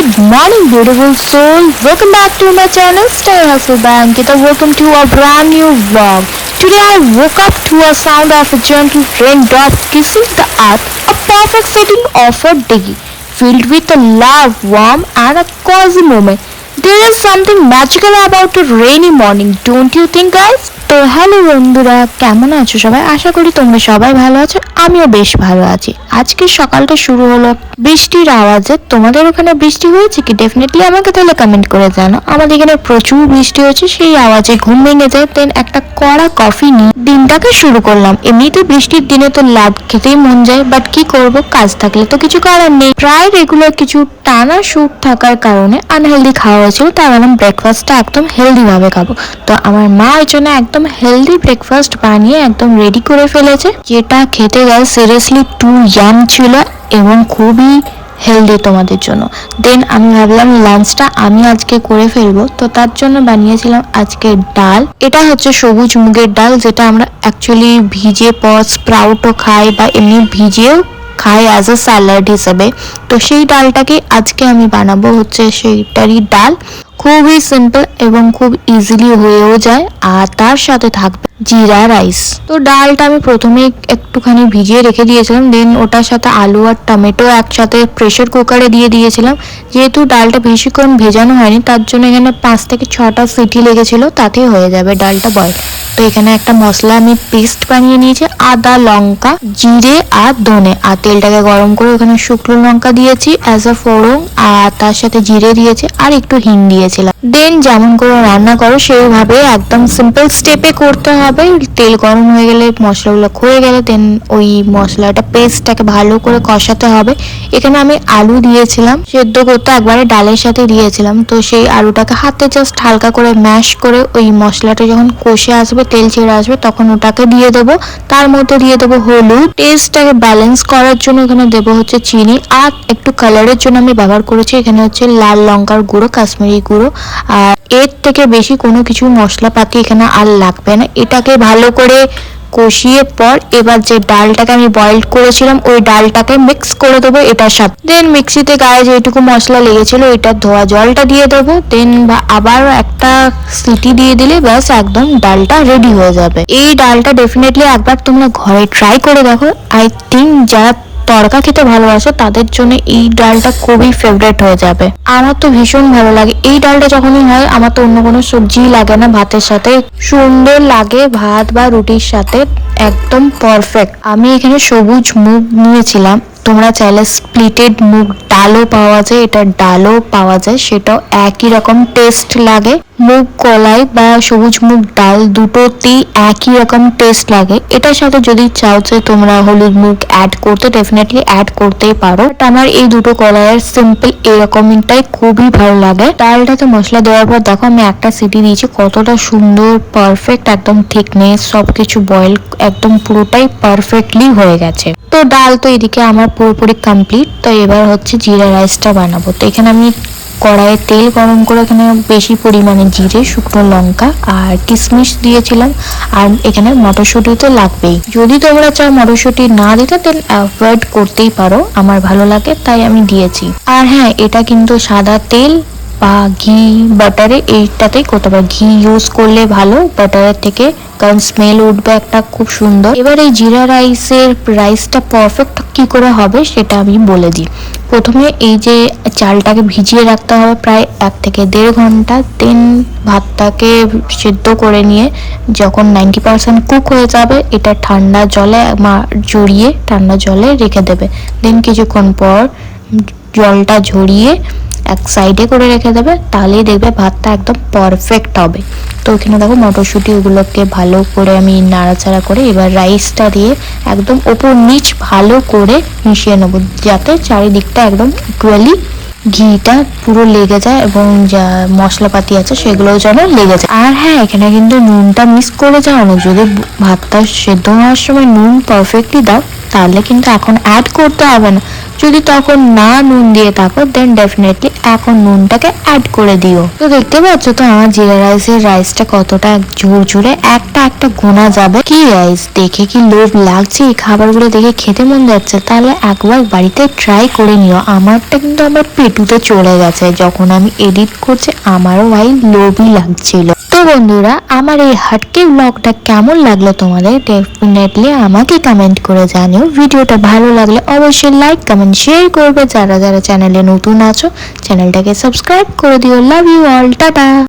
Good morning, beautiful soul. Welcome back to my channel, Stay Hustle by Ankita. Welcome to a brand new vlog. Today I woke up to a sound of a gentle raindrop kissing the earth, a perfect setting of a day, filled with a love, warm, and a cozy moment. There is something magical about a rainy morning, don't you think, guys? তো hello বন্ধুরা কেমন আছো সবাই? আশা করি তোমরা সবাই ভালো আছো আমিও বেশ ভালো আছি। আজকে সকালটা শুরু হলো বৃষ্টির আওয়াজে। তোমাদের ওখানে বৃষ্টি হয়েছে কি? ডেফিনেটলি আমাকে তাহলে কমেন্ট করে জানো। আমাদের এখানে প্রচুর বৃষ্টি হচ্ছে সেই আওয়াজে ঘুম ভেঙে যায়। দেন একটা কড়া কফি নিয়ে দিনটাকে শুরু করলাম। এমনিতে বৃষ্টির দিনে তো লাভ খেতেই মন যায় বাট কি করব? কাজ থাকলে তো কিছু করার নেই। প্রায় রেগুলার কিছু টানা শুট থাকার কারণে আনহেলদি খাওয়া হয়েছিল তাই ভাবলাম ব্রেকফাস্টটা একদম হেলদি ভাবে খাব। তো আমার মা এর জন্য একদম হেলদি ব্রেকফাস্ট বানিয়ে একদম রেডি করে ফেলেছে, যেটা খেতে গেলে সিরিয়াসলি টু ইয়াম ছিল এবং খুবই হেলদি তোমাদের জন্য। দেন আমি ভাবলাম লাঞ্চটা আমি আজকে করে ফেলব, তো তার জন্য বানিয়েছিলাম আজকে ডাল। এটা হচ্ছে সবুজ মুগের ডাল, যেটা আমরা অ্যাকচুয়ালি ভিজে পর স্প্রাউটও খাই বা এমনি ভিজেও খাই অ্যাজ এ স্যালাড হিসেবে। তো সেই ডালটাকে আজকে আমি বানাবো হচ্ছে সেইটারই ডাল। খুবই সিম্পল এবং খুব ইজিলি হয়েও যায়, আর তার সাথে থাকবে জিরা রাইস তো ডালটা আমি প্রথমে একটুখানি ভিজিয়ে রেখে দিয়েছিলাম দেন ওটার সাথে আলু আর টমেটো একসাথে প্রেশার কুকারে দিয়ে দিয়েছিলাম। যেহেতু ডালটা বেশিক্ষণ ভেজানো হয়নি, তার জন্য এখানে পাঁচ থেকে ছটা সিটি লেগেছিল, তাতেই হয়ে যাবে ডালটা বয়েল তো এখানে একটা মশলা আমি পেস্ট বানিয়ে নিয়েছি, আদা, লঙ্কা, জিরে আর ধনে। আর তেলটাকে গরম করে ওখানে শুকনো লঙ্কা দিয়েছি অ্যাজ আ ফোড়ন, আর তার সাথে জিরে দিয়েছি, আর একটু হিং দিয়েছিলাম দেন যেমন করে রান্না করো সেইভাবে একদম সিম্পল স্টেপে করতে হবে। তেল গরম হয়ে গেলে মশলাগুলো ক্ষয়ে গেলে দেন ওই মশলাটা পেস্টটাকে ভালো করে কষাতে হবে। এখানে আমি আলু দিয়েছিলাম, সেদ্ধ করতে একবারে ডালের সাথে দিয়েছিলাম। তো সেই আলুটাকে হাতে জাস্ট হালকা করে ম্যাশ করে ওই মশলাটা যখন কষে আসবে, তেল ছেড়ে আসবে, তখন ওটাকে দিয়ে দেবো। তার মধ্যে দিয়ে দেবো হলুদ। টেস্টটাকে ব্যালেন্স করার জন্য এখানে দেবো হচ্ছে চিনি। আর একটু কালারের জন্য আমি ব্যবহার করেছি, এখানে হচ্ছে লাল লঙ্কার গুঁড়ো, কাশ্মীরি গুঁড়ো। আর এর থেকে বেশি কোনো কিছু মশলাপাতি এখানে আর লাগবে না। এটাকে ভালো করে কষিয়ে পর এবার যে ডালটাকে আমি বয়েল করেছিলাম, ওই ডালটাকে মিক্স করে দেবো এটার সাথে। দেন মিক্সিতে গায়ে যেটুকু মশলা লেগেছিল ওইটার ধোয়া জলটা দিয়ে দেবো। দেন আবার একটা সিটি দিয়ে দিলে ব্যাস একদম ডালটা রেডি হয়ে যাবে। এই ডালটা ডেফিনেটলি একবার তোমরা ঘরে ট্রাই করে দেখো। আই থিঙ্ক যারা তড়কা খেতে ভালোবাসো, তাদের জন্য এই ডালটা খুবই ফেভারেট হয়ে যাবে। আমার তো ভীষণ ভালো লাগে। এই ডালটা যখনই হয়, আমার তো অন্য কোনো সবজি লাগে না ভাতের সাথে। সুন্দর লাগে ভাত বা রুটির সাথে, একদম পারফেক্ট আমি এখানে সবুজ মুগ নিয়েছিলাম। তোমরা চাইলে স্প্লিটেড মুগ ডালও পাওয়া যায়, এটা ডালও পাওয়া যায়, সেটাও একই রকম টেস্ট লাগে। মুগ কলাই বা সবুজ মুগ ডাল দুটোতেই একই রকম টেস্ট লাগে। এটার সাথে যদি চাও যে তোমরা হলুদ মুগ অ্যাড করতে ডেফিনেটলি অ্যাড করতেই পারো। But আমার এই দুটো কলাইয়ের সিম্পল এরকমটাই খুবই ভালো লাগে। ডালটাতে মশলা দেওয়ার পর দেখো, আমি একটা সিটি দিয়েছি, কতটা সুন্দর পারফেক্ট একদম থিকনেস সবকিছু বয়েল একদম পুরোটাই পারফেক্টলি হয়ে গেছে। তো ডাল তো এদিকে আমার পুরোপুরি কমপ্লিট তো এবার হচ্ছে জিরা রাইসটা বানাবো। তো এখানে আমি কড়াইয়ে তেল গরম করে এখানে বেশি পরিমাণে জিরে, শুকনো লঙ্কা আর কিশমিশ দিয়েছিলাম। আর এখানে মটরশুঁটি তো লাগবেই। যদি তোমরা চাও মটরশুঁটি না দিতে তেল অ্যাভয়েড করতেই পারো। আমার ভালো লাগে, তাই আমি দিয়েছি। আর হ্যাঁ এটা কিন্তু সাদা তেল বা ঘি বাটারে এইটাতেই করতে পারো। ঘি ইউজ করলে ভালো বাটারের থেকে, কারণ স্মেল উঠবে একটা খুব সুন্দর। এবার এই জিরা রাইসের রাইসটা পারফেক্ট কি করে হবে সেটা আমি বলে দিই। প্রথমে এই যে চালটাকে ভিজিয়ে রাখতে হবে প্রায় এক থেকে দেড় ঘণ্টা। দেন ভাতটাকে সেদ্ধ করে নিয়ে যখন নাইনটি পার্সেন্ট কুক হয়ে যাবে, এটা ঠান্ডা জলে জড়িয়ে ঠান্ডা জলে রেখে দেবে। দেন কিছুক্ষণ পর জলটা ঝরিয়ে এক সাইডে করে রেখে দেবে, তাহলেই দেখবে ভাতটা একদম পারফেক্ট হবে। তো এখানে দেখো মটরশুঁটি ওগুলোকে ভালো করে আমি নাড়াচাড়া করে এবার রাইসটা দিয়ে একদম ওপর নিচ ভালো করে মিশিয়ে নেব, যাতে চারিদিকটা একদম ইকুয়ালি ঘিটা পুরো লেগে যায় এবং যা মশলাপাতি আছে সেগুলোও যেন লেগে যায়। আর হ্যাঁ এখানে কিন্তু নুনটা মিস করে যাও না যদি ভাতটা সেদ্ধ হওয়ার সময় নুন পারফেক্টলি দাও তাহলে কিন্তু এখন অ্যাড করতে হবে না। যদি তখন না নুন দিয়ে থাকো দেন ডেফিনেটলি এখন নুনটাকে অ্যাড করে দিও। তো দেখতে পাচ্ছ তো আমার জিরা রাইসের রাইসটা কতটা জোরে একটা একটা গোনা যাবে। কি রাইস দেখে কি লোভ লাগছে? এই খাবারগুলো দেখে খেতে মন যাচ্ছে। তাহলে একবার বাড়িতে ট্রাই করে নিও। আমারটা কিন্তু আমার পেটুতে চলে গেছে। যখন আমি এডিট করছি, আমারও ভাই লোভই লাগছিল। তো বন্ধুরা, আমার এই হাটকে ব্লগটা কেমন লাগল তোমাদের? ডেফিনেটলি আমাকে কমেন্ট করে জানিও। ভিডিওটা ভালো লাগলে অবশ্যই লাইক কমেন্ট শেয়ার করবে। যারা যারা চ্যানেলে নতুন আছো চ্যানেলটাকে সাবস্ক্রাইব করে দিও। Love you all tata.